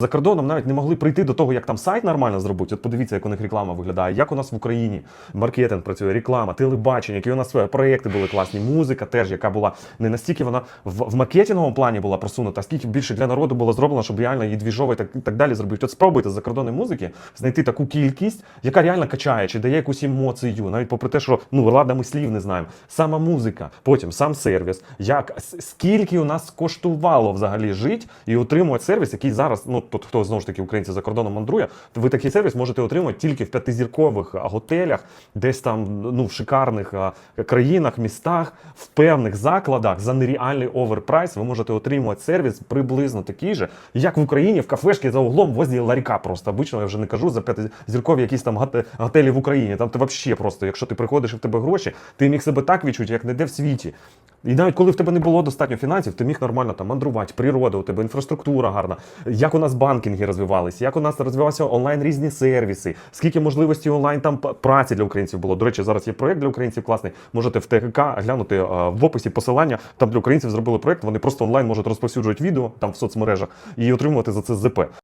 За кордоном навіть не могли прийти до того, як там сайт нормально зробити. От подивіться, як у них реклама виглядає, як у нас в Україні маркетинг працює, реклама, телебачення, які у нас проекти були класні, музика теж, яка була не настільки вона в, в маркетинговому плані була просунута, а скільки більше для народу було зроблено, щоб реально її двіжово і так, і так далі зробити. От спробуйте за кордонної музики знайти таку кількість, яка реально качає, чи дає якусь емоцію, навіть попри те, що ну ладно, ми слів не знаємо. Сама музика, потім сам сервіс, як скільки у нас коштувало взагалі жити і отримувати сервіс, який зараз, ну тут хто знову ж таки українці за кордоном мандрує, ви такий сервіс можете отримати тільки в п'ятизіркових готелях, десь там ну в шикарних країнах, містах, в певних закладах за нереальний оверпрайс. Ви можете отримувати сервіс приблизно такий же, як в Україні в кафешці за углом возле ларька. Просто обично я вже не кажу за п'ятизіркові якісь там готелі в Україні. Там ти взагалі просто, якщо ти приходиш і в тебе гроші, ти міг себе так відчути, як ніде в світі. І навіть коли в тебе не було достатньо фінансів, ти міг нормально там мандрувати, природа, у тебе інфраструктура гарна, як у нас банкінги розвивалися, як у нас розвивалися онлайн різні сервіси, скільки можливостей онлайн там праці для українців було. До речі, зараз є проект для українців класний. Можете в ТГК глянути е, в описі посилання. Там для українців зробили проект. Вони просто онлайн можуть розповсюджувати відео там в соцмережах і отримувати за це ЗП.